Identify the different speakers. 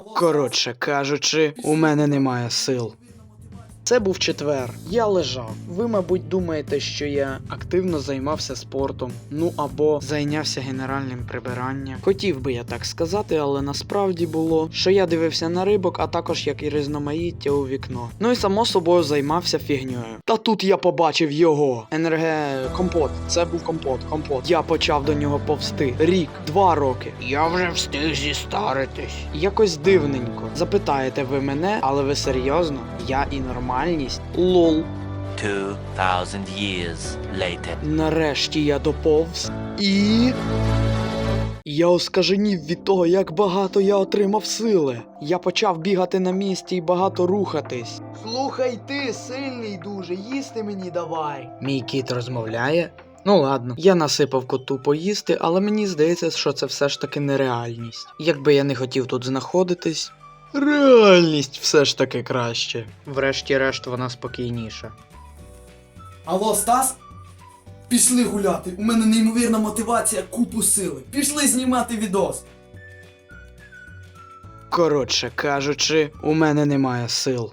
Speaker 1: Коротше кажучи, у мене немає сил. Це був четвер. Я лежав. Ви, мабуть, думаєте, що я активно займався спортом, ну або зайнявся генеральним прибиранням. Хотів би я так сказати, але насправді було, що я дивився на рибок, а також як і різноманіття у вікно. Ну і само собою займався фігньою. Та тут я побачив його. Енерге компот. Це був компот. Компот. Я почав до нього повсти. Рік, два роки. Я вже встиг зістаритись. Якось дивненько. Запитаєте ви мене, але ви серйозно? Я і нормальність. Лол.
Speaker 2: 2,000 years later.
Speaker 1: Нарешті я доповз і. Я оскаженів від того, як багато я отримав сили. Я почав бігати на місці і багато рухатись. Слухай ти, сильний дуже, їсти мені давай. Мій кіт розмовляє. Ну ладно, я насипав коту поїсти, але мені здається, що це все ж таки нереальність. Якби я не хотів тут знаходитись. Реальність все ж таки краще. Врешті-решт вона спокійніша.
Speaker 3: Алло, Стас? Пішли гуляти. У мене неймовірна мотивація, купу сили. Пішли знімати відос.
Speaker 1: Коротше кажучи, у мене немає сил.